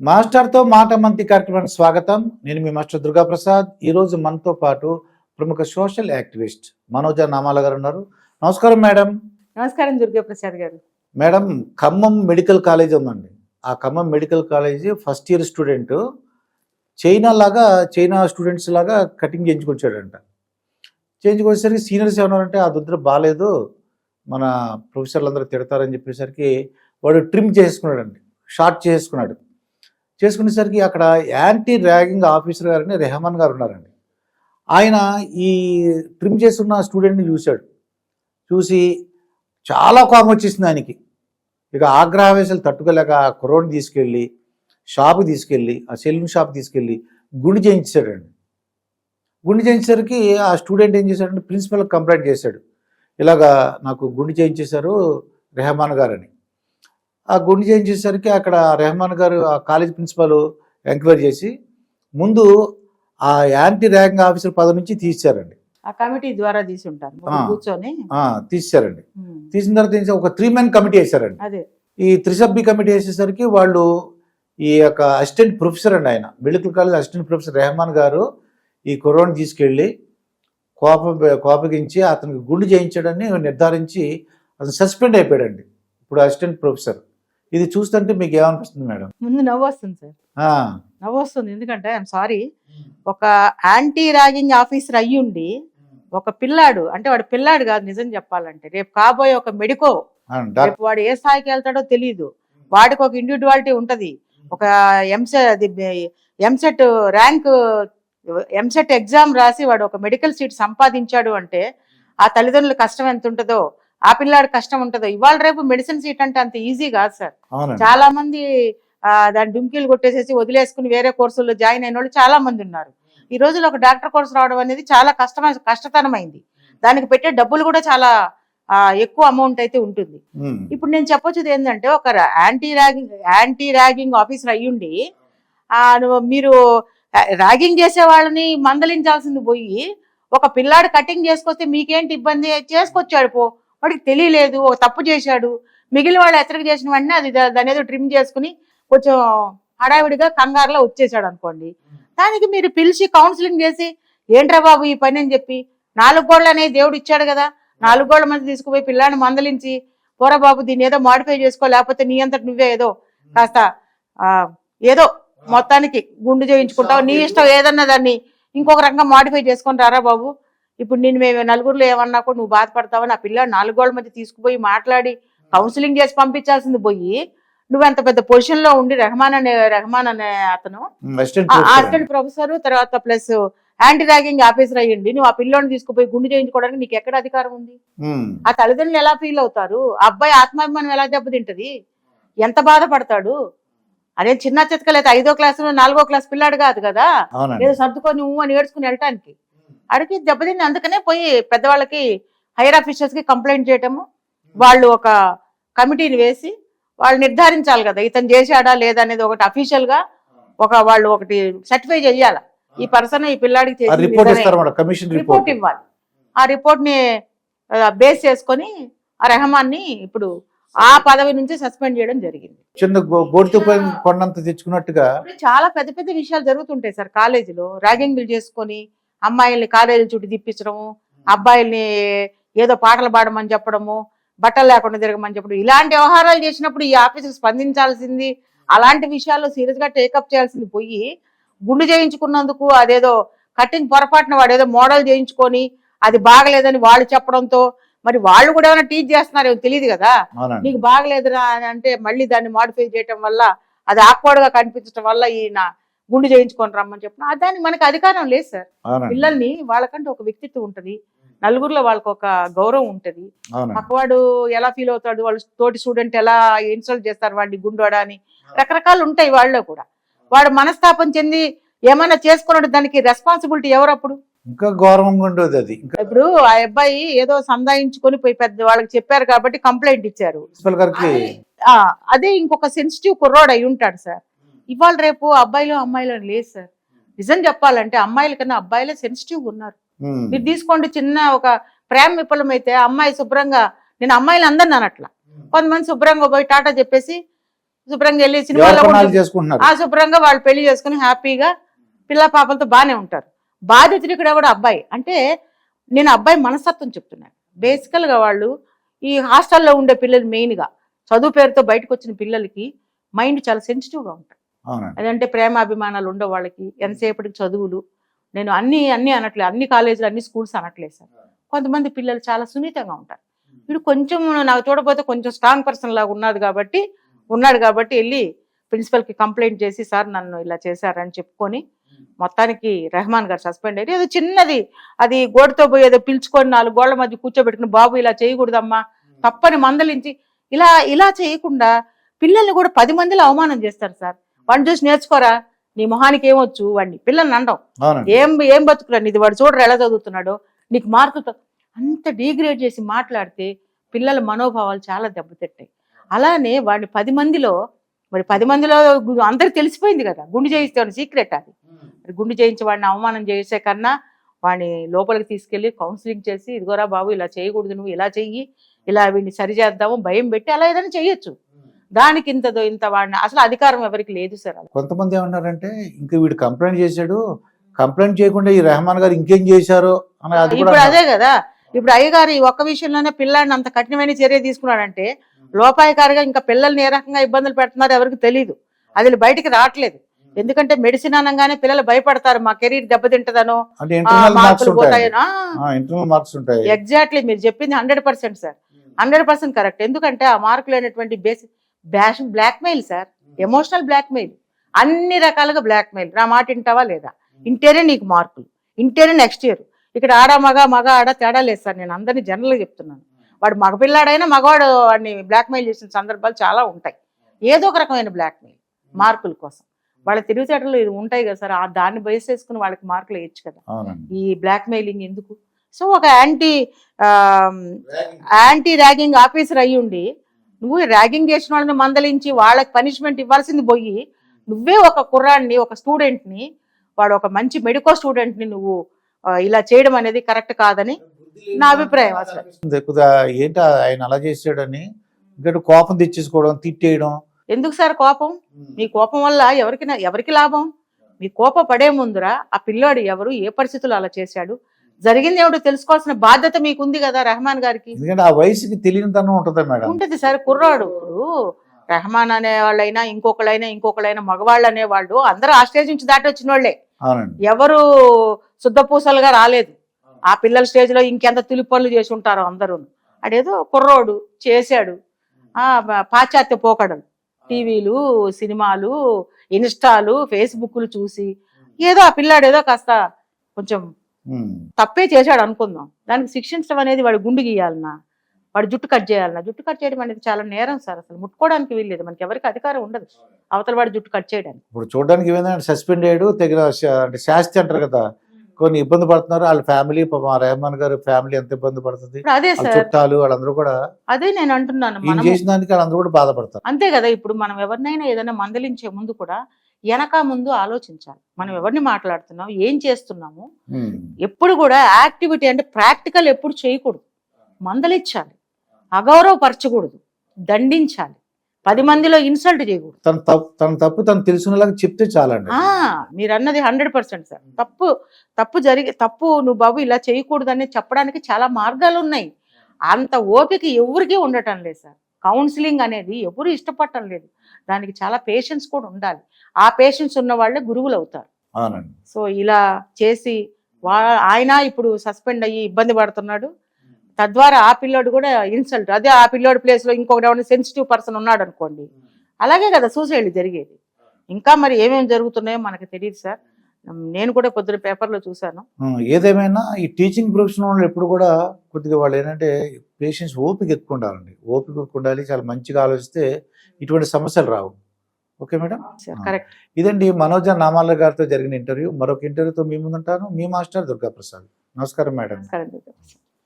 మాస్టర్తో మాట మంతి కార్యక్రమానికి స్వాగతం. నేను మీ మాస్టర్ దుర్గాప్రసాద్. ఈరోజు మనతో పాటు ప్రముఖ సోషల్ యాక్టివిస్ట్ మనోజ నామాల గారు ఉన్నారు. నమస్కారం మేడం. నమస్కారం దుర్గా ప్రసాద్ గారు. మేడం ఖమ్మం మెడికల్ కాలేజ్ ఉందండి. ఆ Khammam medical college first year student. China లాగా చైనా స్టూడెంట్స్ లాగా కటింగ్ చేయించుకొచ్చాడంట. చేయించుకొచ్చేసరికి సీనియర్స్ ఏమన్నారంటే ఆ దుద్ర బాగాలేదు మన ప్రొఫెసర్లు అందరూ తిడతారని చెప్పేసరికి వాడు ట్రిమ్ చేసుకున్నాడండి షార్ట్ చేసుకున్నాడు చేసుకునేసరికి అక్కడ యాంటీ ర్యాగింగ్ ఆఫీసర్ గారని రెహమాన్ గారు ఉన్నారండి. ఆయన ఈ ట్రిమ్ చేస్తున్న స్టూడెంట్ని చూశాడు. చూసి చాలా కోపం వచ్చేసింది ఆయనకి. ఇక ఆగ్రహవేశాలు తట్టుకోలేక ఆ కుర్రోడిని తీసుకెళ్ళి షాప్కి తీసుకెళ్ళి ఆ సెలూన్ షాప్ తీసుకెళ్ళి గుండు చేయించాడండి. గుండు చేయించేసరికి ఆ స్టూడెంట్ ఏం చేశాడంటే ప్రిన్సిపల్కి కంప్లైంట్ చేశాడు. ఇలాగా నాకు గుండు చేయించేశారు రెహమాన్ గారని. ఆ గుండు చేయించేసరికి అక్కడ రెహమాన్ గారు ఆ కాలేజ్ ప్రిన్సిపల్ ఎంక్వైరీ చేసి ముందు ఆ యాంటీ ర్యాంక్ ఆఫీసర్ పదవి నుంచి తీశారండి ఆ కమిటీ ద్వారా తీసి. కూర్చొని? తీశారండి ఉమ్, తీసిన తర్వాత? ఒక త్రీ మెన్ కమిటీ వేశారండి. అదే. ఈ త్రిసభ్య కమిటీ వేసేసరికి వాళ్ళు ఈ యొక్క అసిస్టెంట్ ప్రొఫెసర్ అండి ఆయన. Medical college assistant professor Rahman garu ఈ కుర్రోని తీసుకెళ్ళి కోప కోపగించి అతనికి గుండు చేయించాడని నిర్ధారించి అతను సస్పెండ్ అయిపోయాడండి. ఇప్పుడు అసిస్టెంట్ ప్రొఫెసర్ ఇది చూస్తుంటే మీకు ఏమనిపిస్తుంది మేడం? ముందు నవ్వు వస్తుంది సార్. నవ్వు వస్తుంది. ఎందుకంటే ఐఎమ్ సారీ ఒక యాంటీ ర్యాగింగ్ ఆఫీసర్ అయ్యుండి ఒక పిల్లాడు అంటే వాడు పిల్లాడు కాదు నిజం చెప్పాలంటే. రేపు కాబోయే ఒక మెడికో రేపు వాడు ఏ స్థాయికి వెళ్తాడో తెలియదు వాడికి ఒక ఇండివిజువాలిటీ ఉంటది. ఒక ఎంసెట్ అది ఎంసెట్ ర్యాంక్ ఎంసెట్ ఎగ్జామ్ రాసి వాడు ఒక మెడికల్ సీట్ సంపాదించాడు అంటే ఆ తల్లిదండ్రుల కష్టం ఎంత ఉంటుందో ఆ పిల్లాడి కష్టం ఉంటుందో. ఇవాళ రేపు మెడిసిన్ సీట్ అంటే అంత ఈజీ కాదు సార్. చాలా మంది ఆ, దాని డుంకీలు కొట్టేసేసి వదిలేసుకుని వేరే కోర్సుల్లో జాయిన్ అయిన వాళ్ళు చాలా మంది ఉన్నారు. ఈ రోజుల్లో ఒక డాక్టర్ కోర్సు రావడం అనేది చాలా కష్టమైన కష్టతరమైంది. దానికి పెట్టే డబ్బులు కూడా చాలా ఎక్కువ అమౌంట్ అయితే ఉంటుంది. ఇప్పుడు నేను చెప్పొచ్చేది ఏంటంటే ఒక anti ragging anti ragging officer అయ్యుండి మీరు ర్యాగింగ్ చేసే వాళ్ళని మందలించాల్సింది పోయి ఒక పిల్లాడు కటింగ్ చేసుకొస్తే మీకేంటి ఇబ్బంది? చేసుకొచ్చాడు పో. వాడికి తెలియలేదు ఒక తప్పు చేశాడు. మిగిలిన వాళ్ళు హెచ్చరిక చేసిన వెంటనే అది దాని ఏదో ట్రిమ్ చేసుకుని కొంచెం హడావిడిగా కంగారులో వచ్చేసాడు అనుకోండి. దానికి మీరు పిలిచి కౌన్సిలింగ్ చేసి ఏంట్రా బాబు ఈ పని? అని చెప్పి నాలుగు గోళ్ళు అనేది దేవుడు ఇచ్చాడు కదా నాలుగు గోళ్ళ మంది తీసుకుపోయి పిల్లాన్ని మందలించి పోరా బాబు దీన్ని ఏదో మాడిఫై చేసుకో లేకపోతే నీ అంతటి నువ్వే ఏదో కాస్త ఏదో మొత్తానికి గుండు చేయించుకుంటావు నీ ఇష్టం ఏదన్నా దాన్ని ఇంకొక రకంగా మాడిఫై చేసుకొని రారా బాబు? ఇప్పుడు నేను మేము నలుగురిలో ఏమన్నా కూడా నువ్వు బాధపడతావని ఆ పిల్ల నాలుగు గోళ్ళ మధ్య తీసుకుపోయి మాట్లాడి కౌన్సిలింగ్ చేసి పంపించాల్సింది పోయి నువ్వు అంత పెద్ద పొజిషన్లో ఉండి రెహమాన్ అనే రెహమాన్ అనే అతను అసిస్టెంట్ ప్రొఫెసర్ తర్వాత ప్లస్ యాంటీ ర్యాగింగ్ ఆఫీసర్ అయ్యండి. నువ్వు ఆ పిల్లోని తీసుకుపోయి గుండు చేయించుకోవడానికి నీకు ఎక్కడ అధికారం ఉంది? ఆ తల్లిదండ్రులు ఎలా ఫీల్ అవుతారు? ఆ అబ్బాయి ఆత్మాభిమానం ఎలా దెబ్బతింటది? ఎంత బాధపడతాడు? అదే చిన్న చితకలేదు ఐదో క్లాస్ నాలుగో క్లాస్ పిల్లాడు కాదు కదా? ఏదో సర్దుకొని ఊ అని ఏడ్చుకుని వెళ్ళటానికి. అడిగి దెబ్బతింది అందుకనే పోయి పెద్దవాళ్ళకి హైయర్ ఆఫీసర్స్కి కంప్లైంట్ చేయటము. వాళ్ళు ఒక కమిటీని వేసి వాళ్ళు నిర్ధారించాలి కదా ఇతను చేశాడా లేదా అనేది ఒకటి అఫీషియల్గా ఒక వాళ్ళు ఒకటి సర్టిఫై చేయాలి ఈ పర్సన్ ఈ పిల్లాడికి రిపోర్ట్ ఇవ్వాలి. ఆ రిపోర్ట్ని బేస్ చేసుకొని ఆ రెహమాన్ని ఇప్పుడు ఆ పదవి నుంచి సస్పెండ్ చేయడం జరిగింది. చిన్న కొండంత తెచ్చుకున్నట్టుగా చాలా పెద్ద పెద్ద విషయాలు జరుగుతుంటాయి సార్ కాలేజీలో ర్యాగింగ్లు చేసుకొని అమ్మాయిల్ని కాలేజీ చుట్టూ తిప్పించడము అబ్బాయిల్ని ఏదో పాటలు పాడమని చెప్పడము బట్టలు లేకుండా తిరగమని చెప్పడం. ఇలాంటి వ్యవహారాలు చేసినప్పుడు ఈ ఆఫీసర్ స్పందించాల్సింది అలాంటి విషయాల్లో సీరియస్గా టేకప్ చేయాల్సింది పోయి గుండు చేయించుకున్నందుకు అదేదో కటింగ్ పొరపాటున వాడు ఏదో మోడల్ చేయించుకొని అది బాగలేదని వాళ్ళు చెప్పడంతో మరి వాళ్ళు కూడా ఏమైనా టీచ్ చేస్తున్నారేమో తెలియదు కదా. నీకు బాగలేదురా అని అంటే మళ్ళీ దాన్ని మాడిఫై చేయటం వల్ల అది awkward గా కనిపించడం వల్ల ఈయన గుండు చేయించుకొని రమ్మని చెప్పిన దానికి మనకి అధికారం లేదు సార్. పిల్లల్ని వాళ్ళకంటే ఒక వ్యక్తిత్వం ఉంటది. నలుగురిలో వాళ్ళకి ఒక గౌరవం ఉంటది. పక్కవాడు ఎలా ఫీల్ అవుతాడు? వాళ్ళు తోటి స్టూడెంట్ ఎలా ఇన్సల్ట్ చేస్తారు వాడిని గుండోడా అని? రకరకాలు ఉంటాయి వాళ్ళలో కూడా. వాడు మనస్తాపం చెంది ఏమైనా చేసుకున్నాడు దానికి రెస్పాన్సిబిలిటీ ఎవరు అప్పుడు? ఇంకా గౌరవంగా ఉండేది అది. ఇప్పుడు ఆ అబ్బాయి ఏదో సందాయించుకొని పోయి పెద్ద వాళ్ళకి చెప్పారు కాబట్టి కంప్లైంట్ ఇచ్చారు. అదే ఇంకొక సెన్సిటివ్ కుర్రోడ్ అయి ఉంటాడు సార్. ఇవాళ రేపు అబ్బాయిలు అమ్మాయిలు అని లేదు సార్. నిజం చెప్పాలంటే అమ్మాయిల కన్నా అబ్బాయిలే సెన్సిటివ్ ఉన్నారు. మీరు తీసుకోండి చిన్న ఒక ప్రేమ విఫలం అయితే అమ్మాయి శుభ్రంగా నేను అమ్మాయిలు అందరిని అనట్లా కొంతమంది శుభ్రంగా పోయి టాటా చెప్పేసి శుభ్రంగా వెళ్ళి సినిమాలో కూడా ఆ శుభ్రంగా వాళ్ళు పెళ్ళి చేసుకుని హ్యాపీగా పిల్ల పాపలతో బాగానే ఉంటారు. బాధితుడు ఇక్కడ కూడా అబ్బాయి. అంటే నేను అబ్బాయి మనస్తత్వం చెప్తున్నాను. బేసికల్గా వాళ్ళు ఈ హాస్టల్లో ఉండే పిల్లలు మెయిన్గా చదువు పేరుతో బయటకు వచ్చిన పిల్లలకి మైండ్ చాలా సెన్సిటివ్గా అవునండి అదంటే ప్రేమాభిమానాలు ఉండే వాళ్ళకి. ఎంతసేపటికి చదువులు. నేను అన్ని అన్ని అనట్లేదు అన్ని కాలేజీలు అన్ని స్కూల్స్ అనట్లేదు సార్. కొంతమంది పిల్లలు చాలా సున్నితంగా ఉంటారు. వీడు కొంచెం నాకు చూడకపోతే కొంచెం స్ట్రాంగ్ పర్సన్ లాగా ఉన్నాడు కాబట్టి ఉన్నాడు కాబట్టి వెళ్ళి ప్రిన్సిపల్కి కంప్లైంట్ చేసి సార్ నన్ను ఇలా చేశారని చెప్పుకొని మొత్తానికి రెహమాన్ గారు సస్పెండ్ అయ్యారు. ఏదో చిన్నది. అది గోడతో పోయి ఏదో పిలుచుకొని నాలుగు గోళ్ళ మధ్య కూర్చోబెట్టుకుని బాబు ఇలా చేయకూడదమ్మా. తప్పని మందలించి. ఇలా ఇలా చేయకుండా పిల్లల్ని కూడా పది మందిలో అవమానం చేస్తారు సార్. వాడిని చూసి నేర్చుకోరా? నీ మొహానికి ఏమొచ్చు? వాడిని పిల్లల్ని అండం అవునండి. ఏం ఏం బతుకురా నీది? వాడు చూడరు ఎలా చదువుతున్నాడో? నీకు మార్కులతో అంత డీగ్రేడ్ చేసి మాట్లాడితే పిల్లల మనోభావాలు చాలా దెబ్బతింటాయి. అలానే వాడిని పది మందిలో మరి పది మందిలో అందరికి తెలిసిపోయింది కదా. గుండు చేయిస్తే సీక్రెట్ అది. మరి గుండు చేయించి వాడిని అవమానం చేసే కన్నా వాడిని లోపలికి తీసుకెళ్ళి కౌన్సిలింగ్ చేసి ఇదిగోరా బాబు ఇలా చేయకూడదు నువ్వు ఇలా చెయ్యి ఇలా వీడిని సరి చేద్దాము భయం పెట్టి అలా ఏదైనా చెయ్యొచ్చు. దానికి ఇంతదో ఇంత వాడిని. అసలు అధికారం ఎవరికి లేదు సార్ కొంతమంది ఏమన్నారంటే ఇంకా వీడు కంప్లైంట్ చేశాడు. కంప్లైంట్ చేయకుండా ఈ రెహమాన్ గారు ఇంకేం చేశారు అని ఇప్పుడు. అదే కదా. ఇప్పుడు అయ్యగారు ఈ ఒక్క విషయంలోనే పిల్లాడిని అంత కఠినమైన చర్య తీసుకున్నాడంటే లోపాయకారిగా ఇంకా పిల్లల్ని ఏ రకంగా ఇబ్బందులు పెడుతున్నారో ఎవరికి తెలియదు అది బయటికి రావట్లేదు. ఎందుకంటే మెడిసిన్ అనగానే పిల్లలు భయపడతారు. మా కెరీర్ దెబ్బతింటదనో మార్కులు పోతాయనో. ఎగ్జాక్ట్లీ మీరు చెప్పింది hundred percent sir. Hundred percent correct ఎందుకంటే ఆ మార్కులు అనేటువంటి basic bash blackmail sir emotional blackmail అన్ని రకాలుగా బ్లాక్మెయిల్ నా మాట వింటావా లేదా? ఇంటేనే నీకు మార్కులు. ఇంటేనే నెక్స్ట్ ఇయర్ ఇక్కడ ఆడ మగ మగ ఆడ తేడా లేదు సార్ నేను అందరినీ జనరల్గా చెప్తున్నాను. వాడు మగపిల్లాడైనా మగవాడు వాడిని బ్లాక్మెయిల్ చేసిన సందర్భాలు చాలా ఉంటాయి. ఏదో ఒక రకమైన బ్లాక్మెయిల్ మార్కుల కోసం. వాళ్ళ తెలివితేటలు ఇది ఉంటాయి కదా సార్ ఆ దాన్ని బేస్ చేసుకుని వాళ్ళకి మార్కులు వేయచ్చు కదా. ఈ బ్లాక్మెయిలింగ్ ఎందుకు? సో ఒక యాంటీ యాంటీ ర్యాగింగ్ ఆఫీసర్ అయ్యి ఉండి నువ్వు ర్యాగింగ్ చేసిన వాళ్ళని మందలించి వాళ్ళకి పనిష్మెంట్ ఇవ్వాల్సింది పోయి నువ్వే ఒక కుర్రాడిని ఒక స్టూడెంట్ని వాడు ఒక మంచి మెడికల్ స్టూడెంట్ని నువ్వు ఇలా చేయడం అనేది కరెక్ట్ కాదని నా అభిప్రాయం అసలు. ఏంటి ఆయన అలా చేసాడని ఇంకా కోపం తెచ్చేసుకోవడం తిట్టేయడం. ఎందుకు సార్ కోపం? మీ కోపం వల్ల ఎవరికి ఎవరికి లాభం? మీ కోప పడే ముందర ఆ పిల్లాడు ఎవరు? ఏ పరిస్థితుల్లో అలా చేశాడు? జరిగింది ఏమిటో తెలుసుకోవాల్సిన బాధ్యత మీకుంది కదా రెహమాన్ గారికి? ఎందుకంటే ఆ వయసుకి తెలియనితనం ఉంటుందా మేడం. ఉంటది సార్ కుర్రాడు ఇప్పుడు. రెహమాన్ అనే వాళ్ళైనా ఇంకొకళ్ళైనా ఇంకొకళ్ళైనా మగవాళ్ళు అనేవాళ్ళు అందరూ ఆ స్టేజ్ నుంచి దాటి వచ్చిన వాళ్ళే. అవునండి. ఎవరు శుద్ధపూసలుగా రాలేదు. ఆ పిల్లల స్టేజ్లో ఇంకెంత తులి పనులు చేసి ఉంటారో అందరూ అడేదో కుర్రోడు చేశాడు. ఆ పాశ్చాత్య పోకడలు. టీవీలు సినిమాలు ఇన్స్టాలు ఫేస్బుక్లు చూసి ఏదో ఆ పిల్లాడు ఏదో కాస్త కొంచెం. తప్పే చేశాడు అనుకుందాం. దానికి శిక్షించడం అనేది వాడి గుండు గీయాలన్నా వాడి జుట్టు కట్ చేయాలన్నా. జుట్టు కట్ చేయడం అనేది చాలా నేరం సార్ అసలు. ముట్టుకోవడానికి వీల్లేదు. మనకి ఎవరికి అధికారం ఉండదు. అవతల వాడి జుట్టు కట్ చేయడానికి. ఇప్పుడు చూడడానికి సస్పెండ్ అయ్యాడు తగిన అంటే శాస్తి అంటారు కదా. కొన్ని ఇబ్బంది పడుతున్నారు. వాళ్ళ ఫ్యామిలీ మా రెహమాన్ గారి ఫ్యామిలీ ఎంత ఇబ్బంది పడుతుంది. అదే చుట్టాలు వాళ్ళందరూ కూడా అదే నేను అంటున్నాను. చేసిన దానికి వాళ్ళందరూ కూడా బాధపడతారు. అంతే కదా. ఇప్పుడు మనం ఎవరినైనా ఏదైనా మందలించే ముందు కూడా వెనక ముందు ఆలోచించాలి. మనం ఎవరిని మాట్లాడుతున్నాం? ఏం చేస్తున్నాము? ఉమ్. ఎప్పుడు కూడా యాక్టివిటీ అంటే ప్రాక్టికల్ ఎప్పుడు చేయకూడదు. మందలించాలి అగౌరవపరచకూడదు. దండించాలి. పది మందిలో ఇన్సల్ట్ చేయకూడదు. తన తప్పు తన తప్పు తను తెలుసుకునేలాగా చెప్తే చాలండి. మీరు అన్నది హండ్రెడ్ పర్సెంట్ సార్. తప్పు తప్పు జరిగి తప్పు నువ్వు బాబు ఇలా చేయకూడదని చెప్పడానికి చాలా మార్గాలు ఉన్నాయి అంత ఓపిక ఎవరికీ ఉండటం లేదు సార్. కౌన్సిలింగ్ అనేది ఎవరు ఇష్టపడటం లేదు. దానికి చాలా పేషెన్స్ కూడా ఉండాలి. ఆ పేషెన్స్ ఉన్న వాళ్ళే గురువులు అవుతారు సో ఇలా చేసి వా ఆయన ఇప్పుడు సస్పెండ్ అయ్యి ఇబ్బంది పడుతున్నాడు. తద్వారా ఆ పిల్లోడు కూడా ఇన్సల్ట్ అదే ఆ పిల్లోడి ప్లేస్లో ఇంకొకటి ఎవరైనా సెన్సిటివ్ పర్సన్ ఉన్నాడు అనుకోండి అలాగే కదా సూసైడ్ జరిగేది. ఇంకా మరి ఏమేమి జరుగుతున్నాయో మనకు తెలియదు సార్. నేను కూడా పొద్దున పేపర్లో చూశాను. ఏదేమైనా ఈ టీచింగ్ ప్రొఫెషన్ వాళ్ళు ఎప్పుడు కూడా కొద్దిగా వాళ్ళు ఏంటంటే పేషెన్స్ ఓపిక ఎక్కువ ఉండాలండి. ఓపిక ఎక్కువ ఉండాలి చాలా మంచిగా ఆలోచిస్తే ఇటువంటి సమస్యలు రావు. Okay madam. కరెక్ట్ ఇదండి మనోజ నామాల గారితో జరిగిన ఇంటర్వ్యూ. మరొక ఇంటర్వ్యూతో మీ ముందుంటాను. మీ మాస్టర్ దుర్గా ప్రసాద్ నమస్కారం మేడం